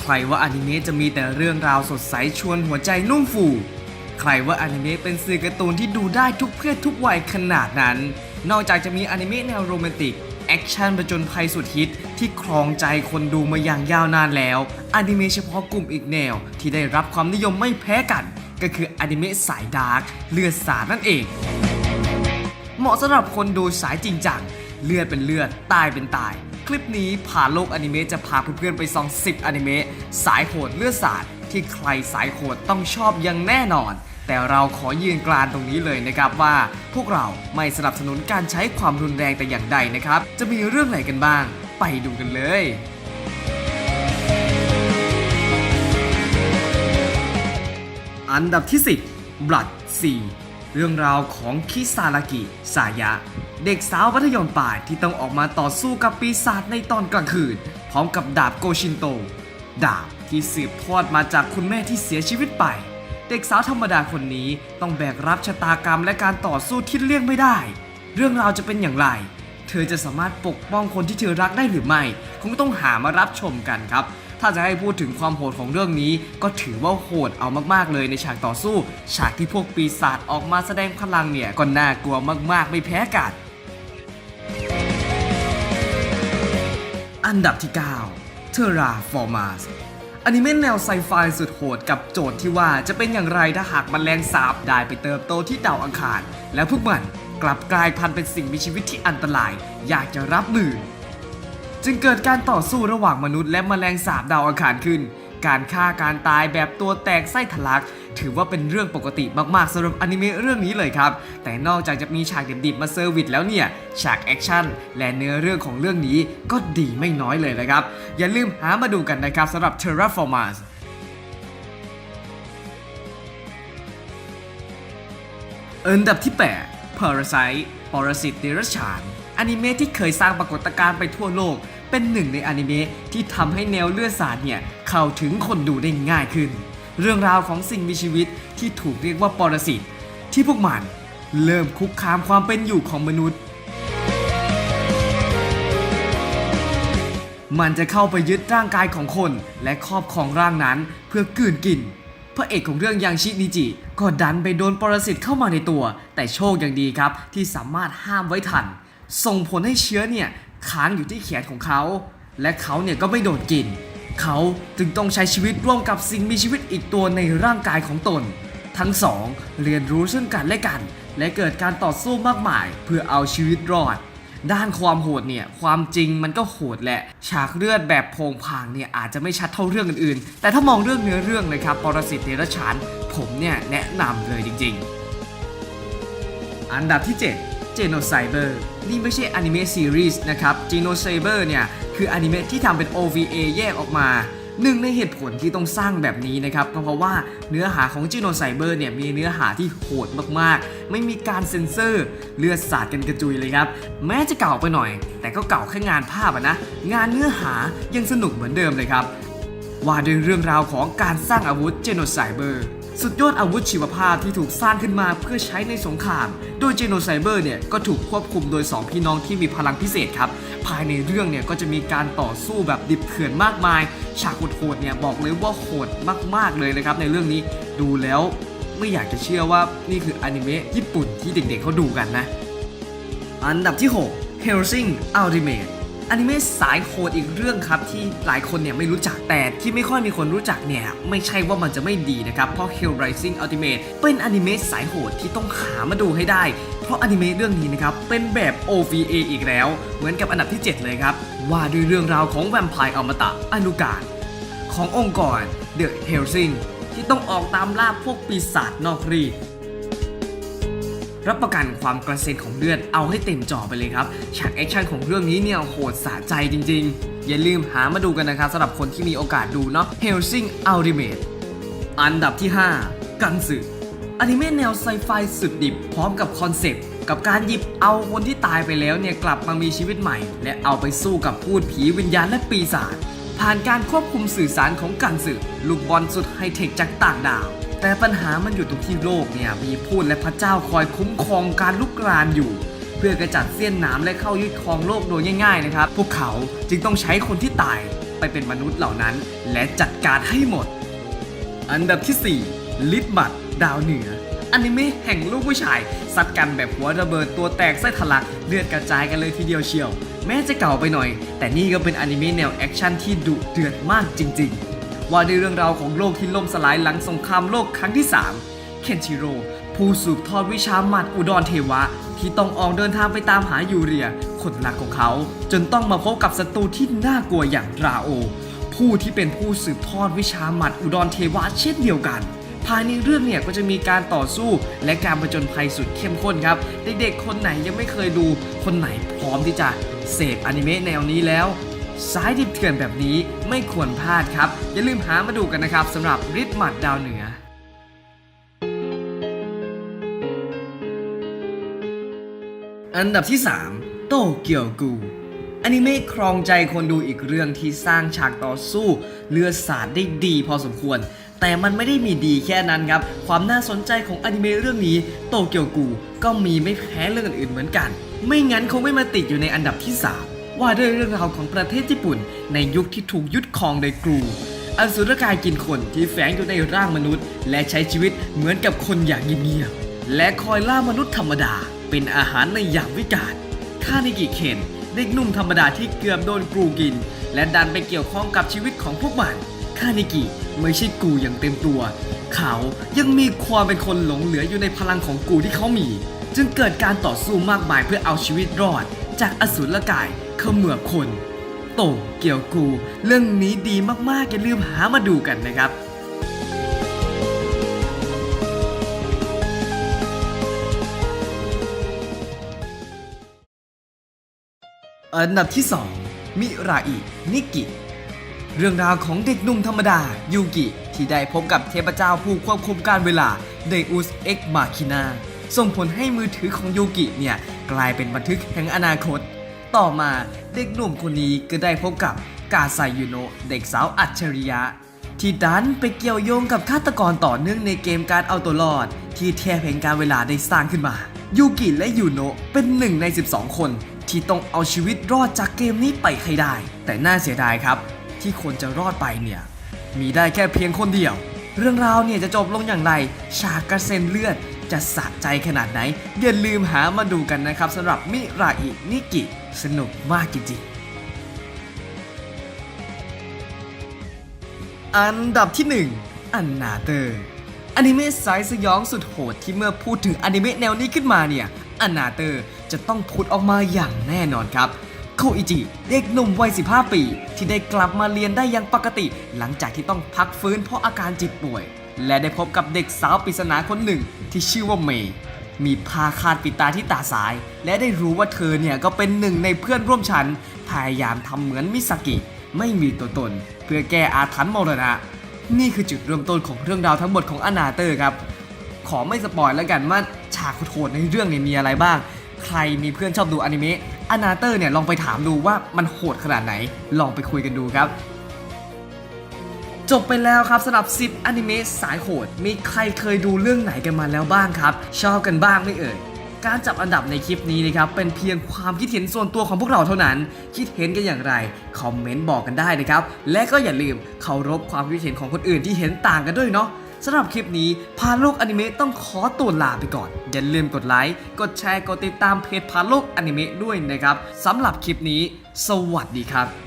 ใครว่าอนิเมะจะมีแต่เรื่องราวสดใสชวนหัวใจนุ่มฟู ใครว่าอนิเมะเป็นสื่อการ์ตูนที่ดูได้ทุกเพศทุกวัยขนาดนั้น นอกจากจะมีอนิเมะแนวโรแมนติก แอคชั่นประจนภัยสุดฮิตที่ครองใจคนดูมาอย่างยาวนานแล้ว อนิเมะเฉพาะกลุ่มอีกแนวที่ได้รับความนิยมไม่แพ้กัน ก็คืออนิเมะสายดาร์กเลือดสาดนั่นเอง เหมาะสำหรับคนดูสายจริงจังเลือดเป็นเลือดตายเป็นตาย คลิปนี้ผ่านโลกอนิเมะจะพาเพื่อนๆไปส่อง10อนิเมะสายโหดเลือดสาดที่ใครสายโหดต้องชอบอย่างแน่นอน แต่เราขอยืนกรานตรงนี้เลยนะครับว่า พวกเราไม่สนับสนุนการใช้ความรุนแรงแต่อย่างใดนะครับ จะมีเรื่องไหนกันบ้าง ไปดูกันเลยอันดับที่ 10 Blood 4 เรื่องราวของคิซารากิ สายะ เด็กสาวมัธยมปลายที่ต้องออกมาต่อสู้กับปีศาจในตอนกลางคืน พร้อมกับดาบโกชินโต ดาบที่สืบทอดมาจากคุณแม่ที่เสียชีวิตไป เด็กสาวธรรมดาคนนี้ต้องแบกรับชะตากรรมและการต่อสู้ที่เลี่ยงไม่ได้ เรื่องราวจะเป็นอย่างไร เธอจะสามารถปกป้องคนที่เธอรักได้หรือไม่ คงต้องหามารับชมกันครับ ถ้าจะให้พูดถึงความโหดของเรื่องนี้ ก็ถือว่าโหดเอามากๆเลยในฉากต่อสู้ ฉากที่พวกปีศาจออกมาแสดงพลังเนี่ยก็น่ากลัวมากๆ ไม่แพ้กันอันดับที่ 9 Terra Formas อนิเมะแนวไซไฟสุดโหดกับโจทย์ที่ว่าจะเป็นอย่างไรถ้าหากมันแมลงสาบได้ไปเติบโตที่ดาวอังคาร แล้วพวกมันกลับกลายพันธุ์เป็นสิ่งมีชีวิตที่อันตราย อยากจะรับมือ จึงเกิดการต่อสู้ระหว่างมนุษย์และแมลงสาบดาวอังคารขึ้น การฆ่าการตายแบบตัวแตกไส้ทะลัก ถือว่าเป็นเรื่องปกติมากๆสำหรับอนิเมะเรื่องนี้เลยครับ แต่นอกจากจะมีฉากดิบๆมาเซอร์วิสแล้วเนี่ย ฉากแอคชั่นและเนื้อเรื่องของเรื่องนี้ก็ดีไม่น้อยเลยนะครับ อย่าลืมหามาดูกันนะครับสำหรับ Terraformers อันดับที่ 8 Parasite ปรสิตเดรัจฉานอนิเมะที่เคยสร้างปรากฏการณ์ไปทั่วโลก เป็นหนึ่งในอนิเมะที่ทำให้แนวเลือดสาดเนี่ยเข้าถึงคนดูได้ง่ายขึ้น เรื่องราวของสิ่งมีชีวิตที่ถูกเรียกว่าปรสิต ที่พวกมันเริ่มคุกคามความเป็นอยู่ของมนุษย์ มันจะเข้าไปยึดร่างกายของคนและครอบครองร่างนั้นเพื่อกลืนกินพระเอกของเรื่องยังชินิจิ ก็ดันไปโดนปรสิตเข้ามาในตัว แต่โชคยังดีครับที่สามารถห้ามไว้ทัน ส่งผลให้เชื้อเนี่ย ค้างอยู่ที่แขนของเขา และเขาเนี่ยก็ไม่โดนกิน เขาจึงต้องใช้ชีวิตร่วมกับสิ่งมีชีวิตอีกตัวในร่างกายของตน ทั้งสองเรียนรู้ซึ่งกันและกัน และเกิดการต่อสู้มากมาย เพื่อเอาชีวิตรอด ด้านความโหดเนี่ยความจริงมันก็โหดแหละ ฉากเลือดแบบโพงพางเนี่ยอาจจะไม่ชัดเท่าเรื่องอื่นๆ แต่ถ้ามองเรื่องเนื้อเรื่องเลยครับปรสิตเดรัจฉานผมเนี่ยแนะนำเลยจริง ๆ อันดับที่ 7 Genocyber นี่ไม่ใช่อนิเมะซีรีส์นะครับ Genocyber เนี่ย คืออนิเมะที่ทำเป็น OVA แยกออกมาหนึ่งในเหตุผลที่ต้องสร้างแบบนี้นะครับก็เพราะว่าเนื้อหาของ Genocyber เนี่ยมีเนื้อหาที่โหดมากๆ ไม่มีการเซ็นเซอร์ เลือดสาดกันกระจุยเลยครับ แม้จะเก่าไปหน่อย แต่ก็เก่าแค่งานภาพะนะ งานเนื้อหายังสนุกเหมือนเดิมเลยครับ ว่าด้วยเรื่องราวของการสร้างอาวุธ Genocyber สุดยอดอาวุธชีวภาพที่ถูกสร้างขึ้นมาเพื่อใช้ในสงคราม โดย Genocyber เนี่ยก็ถูกควบคุมโดย 2 พี่น้องที่มีพลังพิเศษครับ ภายในเรื่องเนี่ยก็จะมีการต่อสู้แบบดิบเถื่อนมากมาย ฉากโหดๆเนี่ยบอกเลยว่าโหดมากๆเลยนะครับในเรื่องนี้ดูแล้วไม่อยากจะเชื่อว่านี่คืออนิเมะญี่ปุ่นที่เด็กๆเขาดูกันนะ อันดับที่ 6 h e l s i n g Ultimate อนิเมะสายโหดอีกเรื่องครับที่หลายคนเนี่ยไม่รู้จักแต่ที่ไม่ค่อยมีคนรู้จักเนี่ยไม่ใช่ว่ามันจะไม่ดีนะครับเพราะ Hell Rising Ultimate เป็นอนิเมะสายโหดที่ต้องหามาดูให้ได้ เพราะอนิเมะเรื่องนี้นะครับเป็นแบบ OVA อีกแล้ว เหมือนกับอันดับที่ 7 เลยครับ ว่าด้วยเรื่องราวของแวมไพร์อมตะอนุการขององค์กร The Hellsing ที่ต้องออกตามล่าพวกปีศาจนอกรีด รับประกันความกระเซ็นของเลือดเอาให้เต็มจอไปเลยครับฉากแอคชั่นของเรื่องนี้เนี่ยโหดสะใจจริงๆ อย่าลืมหามาดูกันนะครับสำหรับคนที่มีโอกาสดูเนาะ Helsing Ultimate อันดับที่ 5 กันสึอนิเมะแนวไซไฟสุดดิบพร้อมกับคอนเซปต์กับการหยิบเอาคนที่ตายไปแล้วเนี่ยกลับมามีชีวิตใหม่ และเอาไปสู้กับพูดผีวิญญาณและปีศาจผ่านการควบคุมสื่อสารของกันสึลูกบอลสุดไฮเทคจากต่างดาว แต่ปัญหามันอยู่ตรงที่โลกเนี่ยมีพูดและพระเจ้าคอยคุ้มครองการลุกรานอยู่ เพื่อกระจัดเสี้ยนหนามและเข้ายึดครองโลกโดยง่ายๆนะครับ พวกเขาจึงต้องใช้คนที่ตายไปเป็นมนุษย์เหล่านั้น และจัดการให้หมด อันดับที่ 4 ลิทมัดดาวเหนืออนิเมะแห่งลูกผู้ชายซัดกันแบบหัวระเบิดตัวแตกไส้ทะลักเลือดกระจายกันเลยทีเดียวเชียว แม้จะเก่าไปหน่อย แต่นี่ก็เป็นอนิเมะแนวแอคชั่นที่ดุเดือดมากจริง ๆ ว่าด้วยเรื่องราวของโลกที่ล่มสลายหลังสงครามโลกครั้งที่ 3 เคนชิโร่ผู้สืบทอดวิชาหมัดอุดรเทวะ ที่ต้องออกเดินทางไปตามหายูเรีย คนรักของเขา จนต้องมาพบกับศัตรูที่น่ากลัวอย่างราโอ ผู้ที่เป็นผู้สืบทอดวิชาหมัดอุดรเทวะเช่นเดียวกันภายในเรื่องเนี่ยก็จะมีการต่อสู้และการประจนภัยสุดเข้มข้นครับ เด็กๆ คนไหนยังไม่เคยดู คนไหนพร้อมที่จะเสพอนิเมะแนวนี้แล้ว สายดิบเถื่อนแบบนี้ไม่ควรพลาดครับ อย่าลืมหามาดูกันนะครับสำหรับริทหมัดดาวเหนืออันดับที่ 3 โตเกียวกูอนิเมะครองใจคนดูอีกเรื่องที่สร้างฉากต่อสู้เลือดสาดได้ดีพอสมควร แต่มันไม่ได้มีดีแค่นั้นครับ ความน่าสนใจของอนิเมะเรื่องนี้ โตเกียวกูก็มีไม่แพ้เรื่องอื่นเหมือนกัน ไม่งั้นคงไม่มาติดอยู่ในอันดับที่ 3 ว่าด้วยเรื่องราวของประเทศญี่ปุ่น ในยุคที่ถูกยึดครองโดยกรูอสุรกายกินคนที่แฝงอยู่ในร่างมนุษย์ และใช้ชีวิตเหมือนกับคนอย่างเงียบๆและคอยล่ามนุษย์ธรรมดา เป็นอาหารในยามวิกาลคานิกิเคนเด็กหนุ่มธรรมดาที่เกือบโดนกรูกิน และดันไปเกี่ยวข้องกับชีวิตของพวกมันคานิกิไม่ใช่กูอย่างเต็มตัว เขายังมีความเป็นคนหลงเหลืออยู่ในพลังของกูที่เขามี จึงเกิดการต่อสู้มากมายเพื่อเอาชีวิตรอด จากอสูรกาย เขมือบคนโตเกี่ยวกู เรื่องนี้ดีมากๆ อย่าลืมหามาดูกันนะครับอันดับที่ 2 มิราอิ นิกิ เรื่องราวของเด็กหนุ่มธรรมดา ยูกิ ที่ได้พบกับเทพเจ้าผู้ควบคุมการเวลาเดอุสเอ็กมาคินาส่งผลให้มือถือของยูกิเนี่ย กลายเป็นบันทึกแห่งอนาคต ต่อมาเด็กหนุ่มคนนี้ก็ได้พบกับกาไซยุโนะเด็กสาวอัจฉริยะ ที่ดันไปเกี่ยวโยงกับฆาตกรต่อเนื่องในเกมการเอาตัวรอด ที่เทพแห่งการเวลาได้สร้างขึ้นมา ยูกิและยูโนะเป็นหนึ่งใน 12 คน ที่ต้องเอาชีวิตรอดจากเกมนี้ไปให้ได้ แต่น่าเสียดายครับ ที่คนจะรอดไปเนี่ย มีได้แค่เพียงคนเดียว เรื่องราวเนี่ยจะจบลงอย่างไร ฉากกระเซ็นเลือดจะสะใจขนาดไหนอย่าลืมหามาดูกันนะครับสำหรับมิราอินิกิ สนุกมากจริงๆ อันดับที่ 1 อันนาเตอร์อนิเมะสายสยองสุดโหดที่เมื่อพูดถึงอนิเมะแนวนี้ขึ้นมาเนี่ยอันนาเตอร์จะต้องพูดออกมาอย่างแน่นอนครับโคอิจิเด็กหนุ่มวัย 15 ปี ที่ได้กลับมาเรียนได้อย่างปกติ หลังจากที่ต้องพักฟื้นเพราะอาการจิตป่วย และได้พบกับเด็กสาวปริศนาคนหนึ่งที่ชื่อว่าเมย์ มีผ้าคาดปิดตาที่ตาซ้าย และได้รู้ว่าเธอเนี่ยก็เป็นหนึ่งในเพื่อนร่วมชั้นพยายามทำเหมือนมิสกิ ไม่มีตัวตน เพื่อแก้อาถรรพ์มรณะ นี่คือจุดเริ่มต้นของเรื่องราวทั้งหมดของอนาเตอร์ครับ ขอไม่สปอยแล้วกันว่าฉากโหดในเรื่องเนี่ยมีอะไรบ้าง ใครมีเพื่อนชอบดูอนิเมะอนาเตอร์เนี่ยลองไปถามดูว่ามันโหดขนาดไหน ลองไปคุยกันดูครับ จบไปแล้วครับสำหรับ 10อนิเมะสายโหด มีใครเคยดูเรื่องไหนกันมาแล้วบ้างครับ ชอบกันบ้างไม่เอ่ย การจับอันดับในคลิปนี้นะครับเป็นเพียงความคิดเห็นส่วนตัวของพวกเราเท่านั้น คิดเห็นกันอย่างไร คอมเมนต์บอกกันได้นะครับ และก็อย่าลืมเคารพความคิดเห็นของคนอื่นที่เห็นต่างกันด้วยเนาะสำหรับคลิปนี้พาโลกอนิเมะต้องขอตัวลาไปก่อน อย่าลืมกดไลค์ กดแชร์ กดติดตามเพจพาโลกอนิเมะด้วยนะครับสำหรับคลิปนี้ สวัสดีครับ